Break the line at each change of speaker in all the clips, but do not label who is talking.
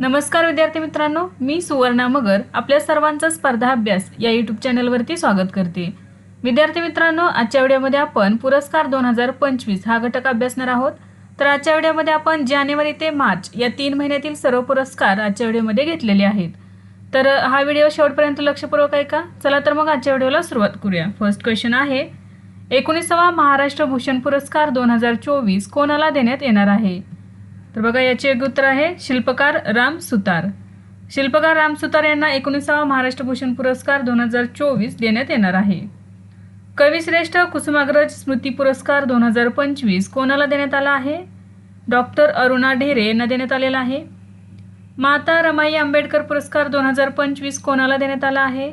नमस्कार विद्यार्थी मित्रांनो मी सुवर्णा मगर आपल्या सर्वांचा स्पर्धा अभ्यास या यूट्यूब चॅनलवरती स्वागत करते. विद्यार्थी मित्रांनो आजच्या व्हिडिओमध्ये आपण पुरस्कार दोन हजार पंचवीस हा घटक अभ्यासणार आहोत. तर आजच्या व्हिडिओमध्ये आपण जानेवारी ते मार्च या तीन महिन्यातील सर्व पुरस्कार आजच्या व्हिडिओमध्ये घेतलेले आहेत. तर हा व्हिडिओ शेवटपर्यंत लक्षपूर्वक आहे का चला तर मग आजच्या व्हिडिओला सुरुवात करूया. फर्स्ट क्वेश्चन आहे एकोणीसावा महाराष्ट्र भूषण पुरस्कार दोन हजार चोवीस कोणाला देण्यात येणार आहे? तर बघा याचे योग्य उत्तर आहे शिल्पकार राम सुतार. शिल्पकार राम सुतार यांना एकोणीसावा महाराष्ट्र भूषण पुरस्कार दोन हजार चोवीस देण्यात येणार आहे. कविश्रेष्ठ कुसुमाग्रज स्मृती पुरस्कार दोन हजार पंचवीस कोणाला देण्यात आला आहे? डॉक्टर अरुणा ढेरे यांना देण्यात आलेला आहे. माता रमाई आंबेडकर पुरस्कार दोन हजार पंचवीस कोणाला देण्यात आला आहे?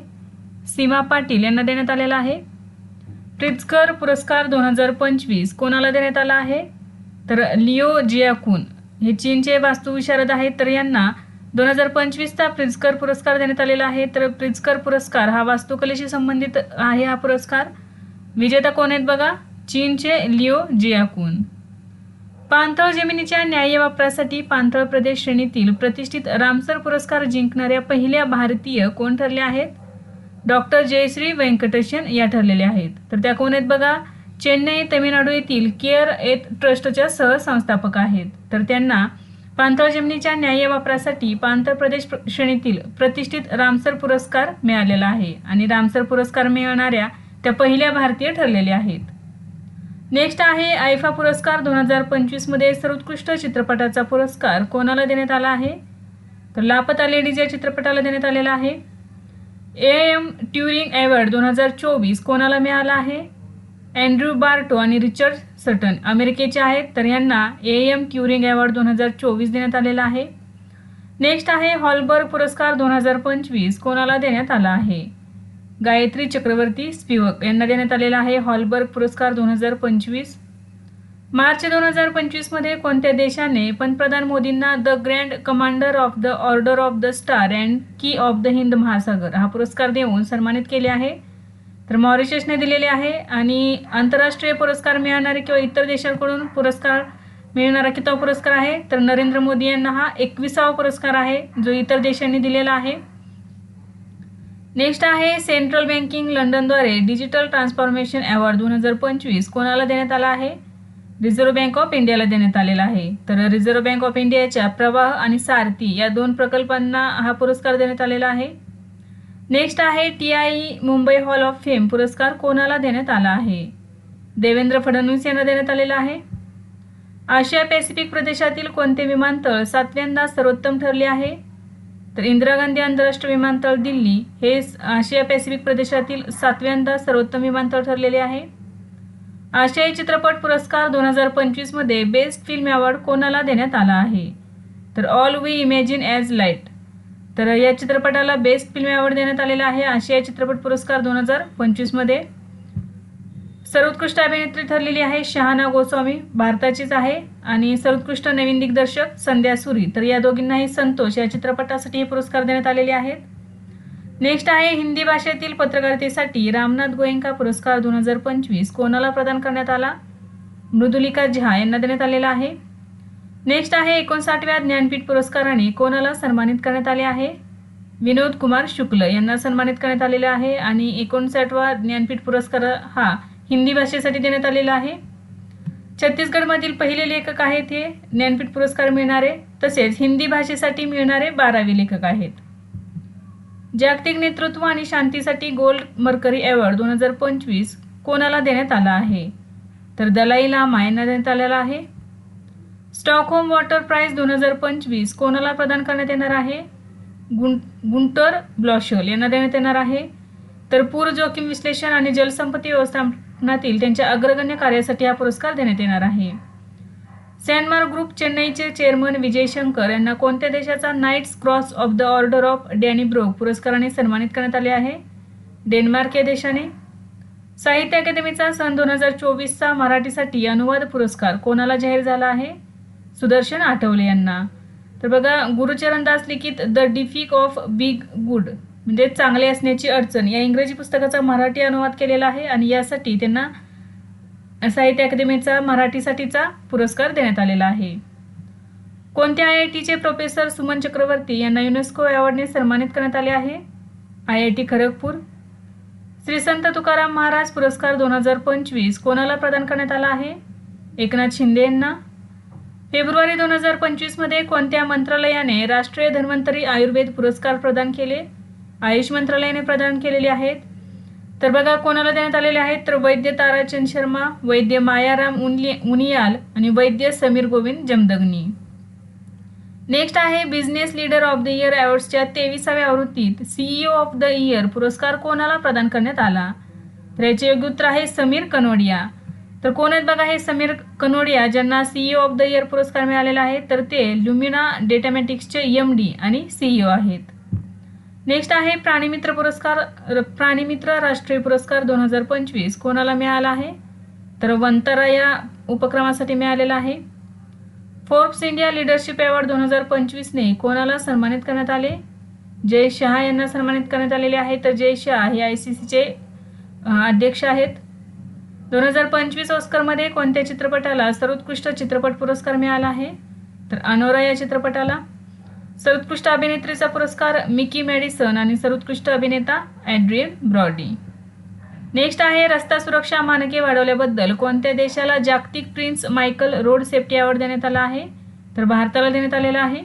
सीमा पाटील यांना देण्यात आलेला आहे. प्रित्झकर पुरस्कार दोन हजार पंचवीस कोणाला देण्यात आला आहे? तर लिओ जियाकून. हे चीनचे वास्तुविशारद आहेत तर यांना दोन हजार पंचवीसचा प्रिन्सकर पुरस्कार देण्यात आलेला आहे. तर प्रिन्सकर पुरस्कार हा वास्तुकलेशी संबंधित आहे हा पुरस्कार. विजेता कोण आहेत बघा? चीनचे लिओ जियाकून. पाणथळ जमिनीच्या न्याय्य वापरासाठी पाणथळ प्रदेश श्रेणीतील प्रतिष्ठित रामसर पुरस्कार जिंकणाऱ्या पहिल्या भारतीय कोण ठरले आहेत? डॉक्टर जयश्री व्यंकटेशन या ठरलेल्या आहेत. तर त्या कोण आहेत बघा? चेन्नई तमिळनाडू येथील केअर एथ ट्रस्टच्या सहसंस्थापक आहेत. तर त्यांना पांथळ जमिनीच्या न्याय्य वापरासाठी पांथळ प्रदेश प्र- श्रेणीतील प्रतिष्ठित रामसर पुरस्कार मिळालेला आहे आणि रामसर पुरस्कार मिळवणाऱ्या त्या पहिल्या भारतीय ठरलेल्या आहेत. नेक्स्ट आहे आयफा पुरस्कार दोन हजार पंचवीसमध्ये सर्वोत्कृष्ट चित्रपटाचा पुरस्कार कोणाला देण्यात आला आहे? तर लापता लेडीज या चित्रपटाला देण्यात आलेला आहे. ए एम ट्युरिंग अवॉर्ड दोन हजार चोवीस कोणाला मिळाला आहे? अँड्र्यू बार्टो आणि रिचर्ड सटन अमेरिकेचे आहेत तर यांना ए एम ट्युरिंग अवॉर्ड दोन हजार चोवीस देण्यात आलेला आहे. नेक्स्ट आहे हॉलबर्ग पुरस्कार दोन हजार पंचवीस. कोणाला देण्यात आला आहे? गायत्री चक्रवर्ती स्पिवक यांना देण्यात आलेला आहे हॉलबर्ग पुरस्कार दोन हजार पंचवीस. मार्च दोन हजार पंचवीसमध्ये कोणत्या देशाने पंतप्रधान मोदींना the grand commander of the order of the star and key of the Hind महासागर हा पुरस्कार देऊन सन्मानित केले आहे? तर मॉरिशसने दिलेले आहे आणि आंतरराष्ट्रीय पुरस्कार मिळणारे किंवा इतर देशांकडून पुरस्कार मिळणारा किताब पुरस्कार आहे? तर नरेंद्र मोदी यांना हा एकविसावा पुरस्कार आहे जो इतर देशांनी दिलेला आहे. नेक्स्ट आहे सेंट्रल बँकिंग लंडनद्वारे डिजिटल ट्रान्सफॉर्मेशन अवॉर्ड दोन हजार पंचवीस कोणाला देण्यात आला आहे? रिझर्व्ह बँक ऑफ इंडियाला देण्यात आलेला आहे. तर रिझर्व्ह बँक ऑफ इंडियाच्या प्रवाह आणि सारथी या दोन प्रकल्पांना हा पुरस्कार देण्यात आलेला आहे. नेक्स्ट आहे T I Mumbai hall of fame. पुरस्कार कोणाला देण्यात आला आहे? देवेंद्र फडणवीस यांना देण्यात आलेला आहे. आशिया पॅसिफिक प्रदेशातील कोणते विमानतळ सातव्यांदा सर्वोत्तम ठरले आहे? तर इंदिरा गांधी आंतरराष्ट्रीय विमानतळ दिल्ली हे आशिया पॅसिफिक प्रदेशातील सातव्यांदा सर्वोत्तम विमानतळ ठरलेले आहे. आशियाई चित्रपट पुरस्कार दोन हजार पंचवीसमध्ये बेस्ट फिल्म अवॉर्ड कोणाला देण्यात आला आहे? तर all we imagine as light तर या चित्रपटाला बेस्ट फिल्म अवॉर्ड देण्यात आलेला आहे आशिया चित्रपट पुरस्कार दोन हजार पंचवीसमध्ये. सर्वोत्कृष्ट अभिनेत्री ठरलेली आहे शहाना गोस्वामी भारताचीच आहे आणि सर्वोत्कृष्ट नवीन दिग्दर्शक संध्या सुरी. तर या दोघींनाही संतोष या चित्रपटासाठी हे पुरस्कार देण्यात आलेले आहेत. नेक्स्ट आहे हिंदी भाषेतील पत्रकारितेसाठी रामनाथ गोयंका पुरस्कार दोन हजार पंचवीस कोणाला प्रदान करण्यात आला? मृदुलिका झा यांना देण्यात आलेला आहे. नेक्स्ट आहे एकोणसाठव्या ज्ञानपीठ पुरस्काराने कोणाला सन्मानित करण्यात आले आहे? विनोद कुमार शुक्ल यांना सन्मानित करण्यात आलेला आहे आणि एकोणसाठवा ज्ञानपीठ पुरस्कार हा हिंदी भाषेसाठी देण्यात आलेला आहे. छत्तीसगडमधील पहिले लेखक आहेत हे ज्ञानपीठ पुरस्कार मिळणारे तसेच हिंदी भाषेसाठी मिळणारे बारावे लेखक आहेत. जागतिक नेतृत्व आणि शांतीसाठी गोल्ड मर्करी अवॉर्ड दोन हजार पंचवीस कोणाला देण्यात आला आहे? तर दलाई लामा यांना देण्यात आलेला आहे. स्टॉकहोम वॉटर प्राईज दोन हजार पंचवीस कोणाला प्रदान करण्यात येणार आहे? गुं गुंटर ब्लॉशल यांना देण्यात येणार आहे. तर पूर जोखीम विश्लेषण आणि जलसंपत्ती व्यवस्थापनातील त्यांच्या अग्रगण्य कार्यासाठी हा पुरस्कार देण्यात येणार आहे. सॅनमार्क ग्रुप चेन्नईचे चेअरमन विजय शंकर यांना कोणत्या देशाचा knights cross of the order of Dannebrog पुरस्काराने सन्मानित करण्यात आले आहे? डेन्मार्क या देशाने? साहित्य अकादमीचा सन दोन हजार चोवीसचा मराठीसाठी अनुवाद पुरस्कार कोणाला जाहीर झाला आहे? सुदर्शन आठवले यांना. तर बघा गुरुचरणदास लिखित the difficulty of being good म्हणजे चांगले असण्याची अडचण. या इंग्रजी पुस्तकाचा मराठी अनुवाद केलेला आहे आणि यासाठी त्यांना साहित्य अकादमीचा मराठीसाठीचा पुरस्कार देण्यात आलेला आहे. कोणत्या आय आय टीचे प्रोफेसर सुमन चक्रवर्ती यांना युनेस्को अवॉर्डने सन्मानित करण्यात आले आहे? I I T Kharagpur. Shri Sant Tukaram Maharaj पुरस्कार दोन हजार पंचवीस कोणाला प्रदान करण्यात आला आहे? एकनाथ शिंदे यांना. फेब्रुवारी दोन हजार पंचवीसमध्ये कोणत्या मंत्रालयाने राष्ट्रीय धन्वंतरी आयुर्वेद पुरस्कार प्रदान केले? आयुष मंत्रालयाने प्रदान केलेले आहेत. तर बघा कोणाला देण्यात आलेले आहेत? तर वैद्य ताराचंद शर्मा वैद्य मायाराम उनली उनियाल आणि वैद्य समीर गोविंद जमदग्नी. नेक्स्ट आहे business leader of the year अवॉर्ड्सच्या तेविसाव्या आवृत्तीत सीईओ ऑफ द इयर पुरस्कार कोणाला प्रदान करण्यात आला? तर याचे योग्य उत्तर आहे समीर कनोडिया. तर कोण आहेत बघा हे समीर कनोडिया ज्यांना सीईओ ऑफ द इयर पुरस्कार मिळालेला आहे तर ते ल्युमिना डेटामॅटिक्सचे एम डी आणि सीईओ आहेत. नेक्स्ट आहे प्राणीमित्र पुरस्कार र- प्राणीमित्र राष्ट्रीय पुरस्कार दोन हजार पंचवीस. कोणाला मिळाला आहे? तर वंतरा या उपक्रमासाठी मिळालेला आहे. फोर्ब्स इंडिया लिडरशिप अवॉर्ड दोन हजार पंचवीसने कोणाला सन्मानित करण्यात आले? जय शहा यांना सन्मानित करण्यात आलेले आहे. तर जय शहा हे आय सी सीचे अध्यक्ष आहेत. दोन हजार पंचवीस ऑस्करमध्ये कोणत्या चित्रपटाला सर्वोत्कृष्ट चित्रपट पुरस्कार मिळाला आहे? तर अनोरा या चित्रपटाला. सर्वोत्कृष्ट अभिनेत्रीचा पुरस्कार मिकी मॅडिसन आणि सर्वोत्कृष्ट अभिनेता ॲड्रियन ब्रॉडी. नेक्स्ट आहे रस्ता सुरक्षा मानके वाढवल्याबद्दल कोणत्या देशाला जागतिक prince Michael road safety award देण्यात आला आहे? तर भारताला देण्यात आलेला आहे.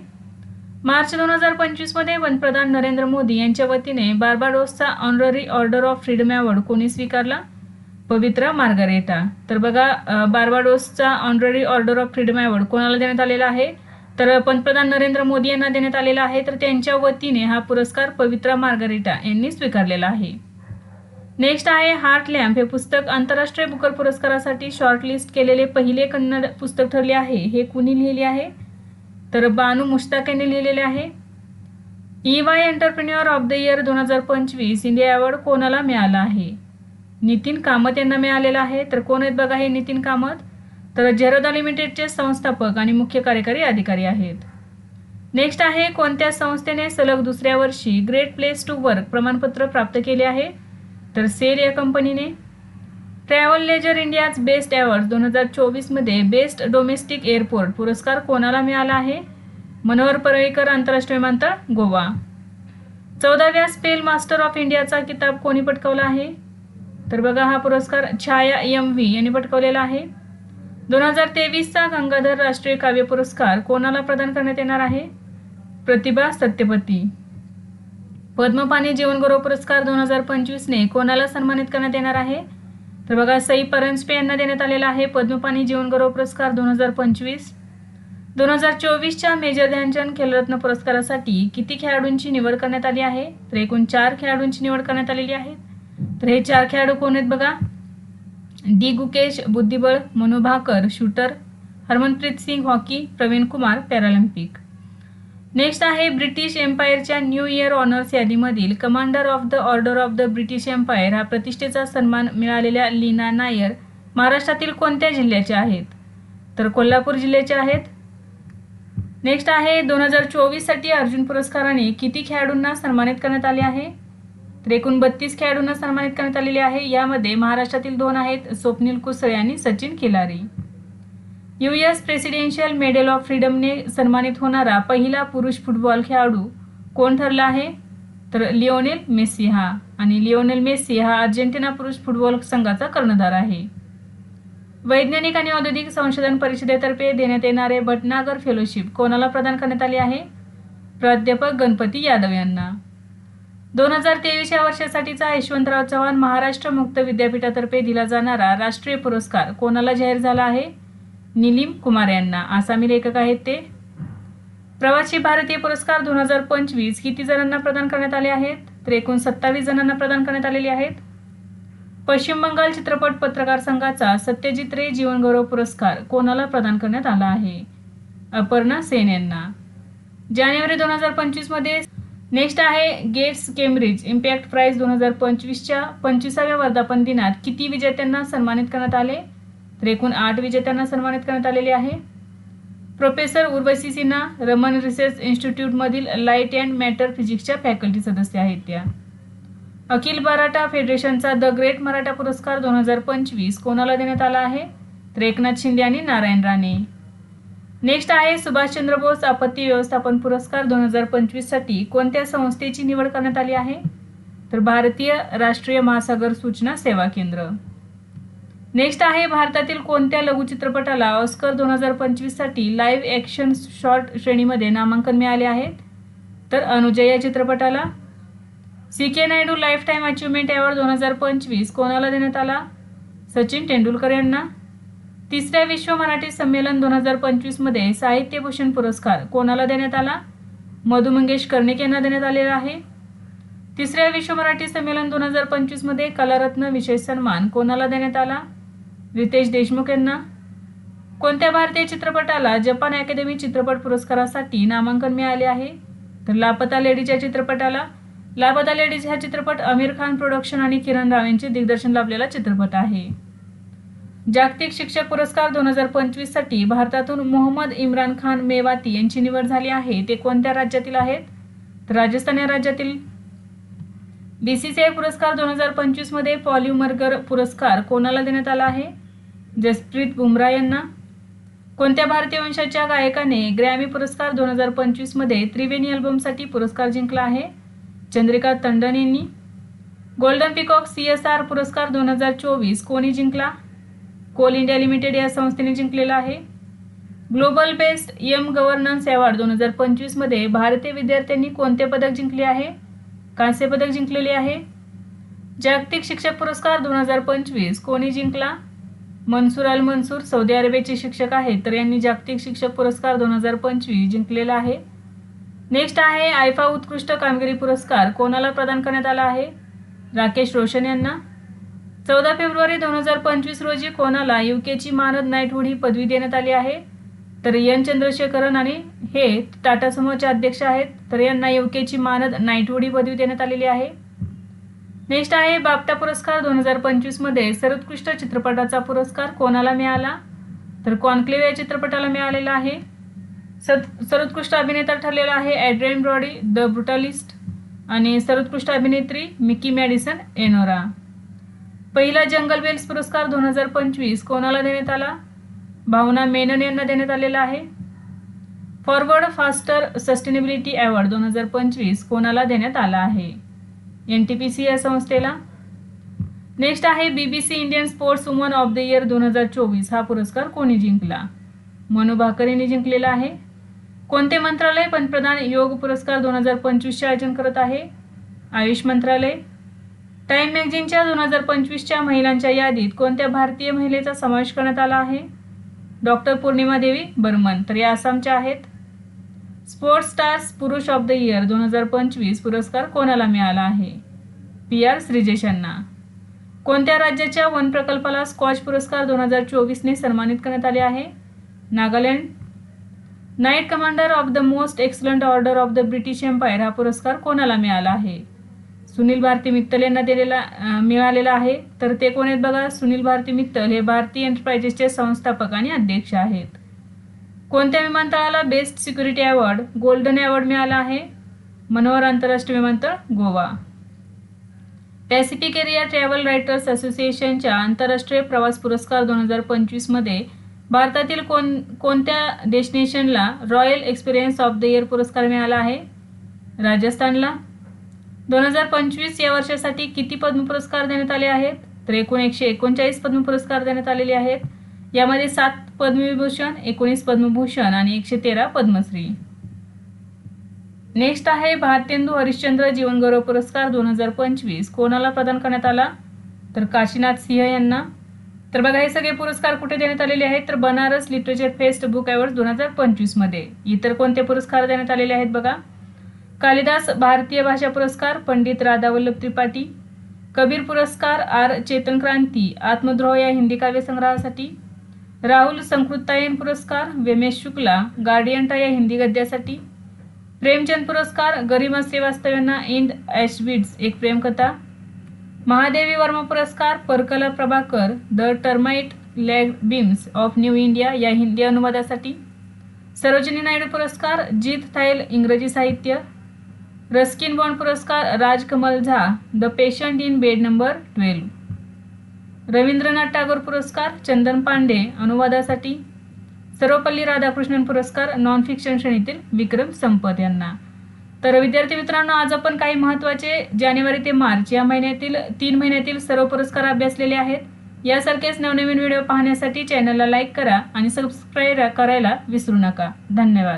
मार्च दोन हजार पंचवीसमध्ये पंतप्रधान नरेंद्र मोदी यांच्या वतीने बार्बाडोसचा honorary order of freedom award कोणी स्वीकारला? पवित्रा मार्गारेटा. तर बघा बार्बाडोसचा honorary order of freedom award कोणाला देण्यात आलेला आहे? तर पंतप्रधान नरेंद्र मोदी यांना देण्यात आलेला आहे. तर त्यांच्या वतीने हा पुरस्कार पवित्रा मार्गारेटा यांनी स्वीकारलेला आहे. नेक्स्ट आहे हार्ट लॅम्प हे पुस्तक आंतरराष्ट्रीय बुकर पुरस्कारासाठी शॉर्टलिस्ट केलेले पहिले कन्नड पुस्तक ठरले आहे. हे कुणी लिहिले आहे? तर बानू मुश्ताक यांनी लिहिलेले आहे. E Y entrepreneur of the year दोन हजार पंचवीस इंडिया अवॉर्ड कोणाला मिळाला आहे? नितीन कामत यांना मिळालेला आहे. तर कोण आहेत बघा हे नितीन कामत? तर झेरोदा लिमिटेडचे संस्थापक आणि मुख्य कार्यकारी अधिकारी आहेत. नेक्स्ट आहे कोणत्या संस्थेने सलग दुसऱ्या वर्षी ग्रेट प्लेस टू वर्क प्रमाणपत्र प्राप्त केले आहे? तर सेल या कंपनीने. Travel leisure India's best award दोन हजार चोवीसमध्ये बेस्ट डोमेस्टिक एअरपोर्ट पुरस्कार कोणाला मिळाला आहे? मनोहर परळीकर आंतरराष्ट्रीय विमानतळ गोवा. चौदाव्या स्पेल मास्टर ऑफ इंडियाचा किताब कोणी पटकावला आहे? तर बघा हा पुरस्कार छाया एम व्ही यांनी पटकवलेला आहे. दोन हजार तेवीसचा गंगाधर राष्ट्रीय काव्य पुरस्कार कोणाला प्रदान करण्यात येणार आहे? प्रतिभा सत्यपती. पद्मपाणी जीवनगौरव पुरस्कार दोन हजार पंचवीसने कोणाला सन्मानित करण्यात येणार आहे? तर बघा सई परांजपे यांना देण्यात आलेला आहे पद्मपाणी जीवनगौरव पुरस्कार दोन हजार पंचवीस. दोन हजार चोवीसच्या मेजर ध्यानचंद खेलरत्न पुरस्कारासाठी किती खेळाडूंची निवड करण्यात आली आहे? तर एकूण चार खेळाडूंची निवड करण्यात आलेली आहे. तर हे चार खेळाडू कोण आहेत बघा? डी गुकेश बुद्धिबळ Manu Bhaker shooter Harmanpreet Singh hockey Praveen Kumar paralympic. Next आहे ब्रिटिश एम्पायरच्या new year honours यादीमधील commander of the order of the British empire हा प्रतिष्ठेचा सन्मान मिळालेल्या लीना नायर महाराष्ट्रातील कोणत्या जिल्ह्याच्या आहेत? तर कोल्हापूर जिल्ह्याचे आहेत. नेक्स्ट आहे दोन हजार चोवीससाठी अर्जुन पुरस्काराने किती खेळाडूंना सन्मानित करण्यात आले आहे? तर एकूण बत्तीस खेळाडूंना सन्मानित करण्यात आलेले आहे. यामध्ये महाराष्ट्रातील दोन आहेत स्वप्नील कुसळे आणि Sachin Khilari U S presidential medal of फ्रीडमने सन्मानित होणारा पहिला पुरुष फुटबॉल खेळाडू कोण ठरला आहे? तर लिओनेल मेस्सी हा. आणि लिओनेल मेस्सी हा अर्जेंटिना पुरुष फुटबॉल संघाचा कर्णधार आहे. वैज्ञानिक आणि औद्योगिक संशोधन परिषदेतर्फे देण्यात येणारे भटनागर फेलोशिप कोणाला प्रदान करण्यात आले आहे? प्राध्यापक गणपती यादव यांना. दोन हजार तेवीस या वर्षासाठीचा यशवंतराव चव्हाण महाराष्ट्र मुक्त विद्यापीठातर्फे दिला जाणारा राष्ट्रीय पुरस्कार कोणाला जाहीर झाला आहे? निलीम कुमार यांना. आसामी लेखक आहेत ते. प्रवासी भारतीय पुरस्कार दोन हजार पंचवीस किती जणांना प्रदान करण्यात आले आहेत? तर एकूण सत्तावीस जणांना प्रदान करण्यात आलेले आहेत. पश्चिम बंगाल चित्रपट पत्रकार संघाचा सत्यजित रे जीवनगौरव पुरस्कार कोणाला प्रदान करण्यात आला आहे? अपर्णा सेन यांना. जानेवारी दोन हजार पंचवीसमध्ये नेक्स्ट आहे गेट्स केम्ब्रिज इम्पॅक्ट प्राईज दोन हजार पंचवीसच्या पंचवीसाव्या वर्धापन दिनात किती विजेत्यांना सन्मानित करण्यात आले? तर एकूण आठ विजेत्यांना सन्मानित करण्यात आलेले आहे. प्रोफेसर उर्वशी सिन्हा रमन रिसर्च इन्स्टिट्यूटमधील लाइट अँड मॅटर फिजिक्सच्या फॅकल्टी सदस्य आहेत त्या. अखिल मराठा फेडरेशनचा द ग्रेट मराठा पुरस्कार दोन हजार पंचवीस कोणाला देण्यात आला आहे? तर एकनाथ शिंदे आणि नारायण राणे. नेक्स्ट आहे सुभाषचंद्र बोस आपत्ती व्यवस्थापन पुरस्कार दोन हजार पंचवीससाठी. कोणत्या संस्थेची निवड करण्यात आली आहे? तर भारतीय राष्ट्रीय महासागर सूचना सेवा केंद्र. नेक्स्ट आहे भारतातील कोणत्या लघुचित्रपटाला ऑस्कर दोन हजार पंचवीससाठी लाईव्ह ॲक्शन शॉर्ट श्रेणीमध्ये नामांकन मिळाले आहे तर अनुजय या चित्रपटाला. C K Naidu life time achievement award दोन हजार पंचवीस कोणाला देण्यात आला? सचिन तेंडुलकर यांना. तिसऱ्या विश्व मराठी संमेलन दोन हजार पंचवीसमध्ये साहित्यभूषण पुरस्कार कोणाला देण्यात आला? मधु मंगेश कर्णिक यांना देण्यात आलेला आहे? तिसऱ्या विश्व मराठी संमेलन दोन हजार पंचवीसमध्ये कलारत्न विशेष सन्मान कोणाला देण्यात आला? रितेश देशमुख यांना. कोणत्या भारतीय चित्रपटाला जपान अकॅडमी चित्रपट पुरस्कारासाठी नामांकन मिळाले आहे? तर लापता लेडीज या चित्रपटाला. लापता लेडीज हा चित्रपट आमिर खान प्रोडक्शन आणि किरण राव यांचे दिग्दर्शन लाभलेला चित्रपट आहे. जागतिक शिक्षक पुरस्कार दोन हजार पंचवीससाठी भारतातून मोहम्मद इम्रान खान मेवाती यांची निवड झाली आहे. ते कोणत्या राज्यातील आहेत? तर राजस्थान या राज्यातील. बीसीसीआय पुरस्कार दोन हजार पंचवीसमध्ये पॉल्युमर्गर पुरस्कार कोणाला देण्यात आला आहे? जसप्रीत बुमरा यांना. कोणत्या भारतीय वंशाच्या गायकाने ग्रॅमी पुरस्कार दोन हजार पंचवीसमध्ये त्रिवेणी अल्बमसाठी पुरस्कार जिंकला आहे? चंद्रिका तंडन यांनी. Golden peacock C S R पुरस्कार दोन हजार चोवीस कोणी जिंकला? कोल इंडिया लिमिटेड या संस्थेने जिंकलेला आहे. Global best M governance award दोन हजार पंचवीसमध्ये भारतीय विद्यार्थ्यांनी कोणते पदक जिंकले आहे? कांस्य पदक जिंकलेले आहे. जागतिक शिक्षक पुरस्कार दोन हजार पंचवीस कोणी जिंकला? मनसूर अल मनसूर सौदी अरेबियाचे शिक्षक आहेत तर यांनी जागतिक शिक्षक पुरस्कार दोन हजार पंचवीस जिंकलेला आहे. नेक्स्ट आहे आयफा उत्कृष्ट कामगिरी पुरस्कार कोणाला प्रदान करण्यात आला आहे? राकेश रोशन यांना. चौदा फेब्रुवारी दोन हजार पंचवीस रोजी कोणाला युकेची मानद नाईटहुड ही पदवी देण्यात आली आहे? तर एन चंद्रशेखरन आणि हे टाटा समूहाचे अध्यक्ष आहेत. तर यांना युकेची मानद नाईटहुड ही पदवी देण्यात आलेली आहे. नेक्स्ट आहे बाप्टा पुरस्कार दोन हजार पंचवीसमध्ये सर्वोत्कृष्ट चित्रपटाचा पुरस्कार कोणाला मिळाला? तर कॉन्क्लेव्ह या चित्रपटाला मिळालेला आहे. सत सर्वोत्कृष्ट अभिनेता ठरलेला आहे ॲड्रेन ब्रॉडी द ब्रुटालिस्ट आणि सर्वोत्कृष्ट अभिनेत्री मिकी मॅडिसन एनोरा. पहिला जंगल वेल्स पुरस्कार दोन हजार पंचवीस. कोणाला देण्यात आला? भावना मेनन यांना देण्यात आलेला आहे. फॉरवर्ड फास्टर सस्टेनेबिलिटी अवॉर्ड दोन हजार पंचवीस कोणाला देण्यात आला आहे? एन टी पी सी या संस्थेला. नेक्स्ट आहे B B C Indian sports woman of the year दोन हजार चोवीस. हा पुरस्कार कोणी जिंकला? मनू भाकर यांनी जिंकलेला आहे. कोणते मंत्रालय पंतप्रधान योग पुरस्कार दोन हजार पंचवीसचे आयोजन करत आहे? आयुष मंत्रालय टाइम मॅगझिनच्या दोन हजार पंचवीसच्या महिलांच्या यादीत कोणत्या भारतीय महिलेचा समावेश करण्यात आला आहे? डॉक्टर पौर्णिमा देवी बर्मन. तर या आसामच्या आहेत. स्पोर्ट्स स्टार्स पुरुष ऑफ द इयर दोन हजार पंचवीस पुरस्कार कोणाला मिळाला आहे? पी आर श्रीजेश यांना कोणत्या राज्याच्या वन प्रकल्पाला स्कॉच पुरस्कार दोन हजार चोवीसने सन्मानित करण्यात आले आहे? Nagaland. Knight commander of the most excellent order of the British empire हा पुरस्कार कोणाला मिळाला आहे? सुनील भारती मित्तल यांना दिलेला मिळालेला आहे. तर ते कोण आहेत बघा? सुनील भारती मित्तल हे भारती एंटरप्राइजेसचे संस्थापक आणि अध्यक्ष आहेत. कोणत्या विमानतळाला best security award golden award मिळाला आहे? मनोहर आंतरराष्ट्रीय विमानतळ Goa. Pacific area travel writers असोसिएशनच्या आंतरराष्ट्रीय प्रवास पुरस्कार दोन हजार पंचवीसमध्ये भारतातील कोण कोणत्या डेस्टिनेशनला royal experience of the year पुरस्कार मिळाला आहे? राजस्थानला. दोन हजार पंचवीस या वर्षासाठी किती पद्म पुरस्कार देण्यात आले आहेत? तर एकूण एकशे एकोणचाळीस पद्म पुरस्कार देण्यात आलेले आहेत. यामध्ये सात पद्मविभूषण एकोणीस पद्मभूषण आणि एकशे तेरा पद्मश्री. नेक्स्ट आहे भारतेंदू हरिश्चंद्र जीवनगौरव पुरस्कार दोन हजार पंचवीस. कोणाला प्रदान करण्यात आला? तर काशीनाथ सिंह यांना. तर बघा हे सगळे पुरस्कार कुठे देण्यात आलेले आहेत? तर Banaras literature fest book award दोन हजार पंचवीसमध्ये इतर कोणते पुरस्कार देण्यात आलेले आहेत बघा? कालिदास भारतीय भाषा पुरस्कार पंडित राधावल्लभ त्रिपाठी कबीर पुरस्कार आर. चेतन क्रांती आत्मद्रोह या हिंदी काव्यसंग्रहासाठी राहुल संकृतायन पुरस्कार वेमेश शुक्ला गार्डियंटा या हिंदी गद्यासाठी प्रेमचंद पुरस्कार गरिमा श्रीवास्तव यांना इंड ॲशबिड्स एक प्रेमकथा महादेवी वर्मा पुरस्कार Parakala Prabhakar the termite lag beams of new India या हिंदी अनुवादासाठी सरोजिनी नायडू पुरस्कार जीत थायल इंग्रजी साहित्य रस्किन बॉन्ड पुरस्कार Rajkamal Jha the patient in bed number twelve. Rabindranath Tagore पुरस्कार चंदन पांडे अनुवादासाठी. सर्वपल्ली राधाकृष्णन पुरस्कार नॉन फिक्शन श्रेणीतील विक्रम संपत यांना. तर विद्यार्थी मित्रांनो आज आपण काही महत्त्वाचे जानेवारी ते मार्च या महिन्यातील तीन महिन्यातील सर्व पुरस्कार अभ्यासलेले आहेत. यासारखेच नवनवीन व्हिडिओ पाहण्यासाठी चॅनलला लाईक करा आणि सबस्क्राईब करायला विसरू नका. धन्यवाद.